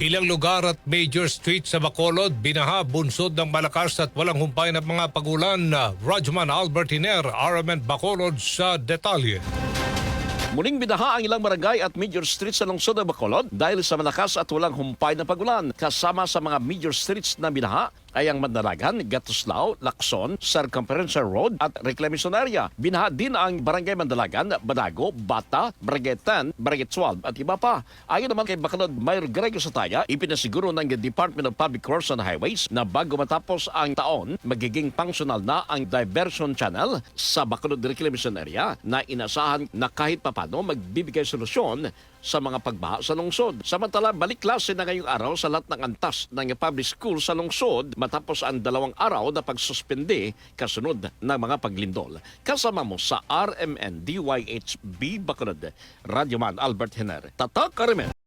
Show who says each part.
Speaker 1: Ilang lugar at major streets sa Bacolod, binaha, bunsod ng malakas at walang humpay na mga pagulan. Rajman Albert Hiner, RMN Bacolod sa detalye.
Speaker 2: Muling binaha ang ilang barangay at major streets sa lungsod ng Bacolod dahil sa malakas at walang humpay na pagulan. Kasama sa mga major streets na binaha ay ang Mandalagan, Gatuslao, Lacson, Circumferential Road at Reclamation Area. Binaha din ang Barangay Mandalagan, Badago, Bata, 10, Barangay 12 at iba pa. Ayon naman kay Bacolod Mayor Grego Sataya, ipinasiguro ng Department of Public Works and Highways na bago matapos ang taon, magiging functional na ang diversion channel sa Bacolod Reclamation Area na inasahan na kahit papano magbibigay solusyon sa mga pagbaha sa lungsod. Samantala, balik klase na ngayong araw sa lahat ng antas ng public school sa lungsod matapos ang dalawang araw na pagsuspende kasunod ng mga paglindol. Kasama mo sa RMN DYHB Bacolod, Radyoman Albert Hener. Tatak Karimen.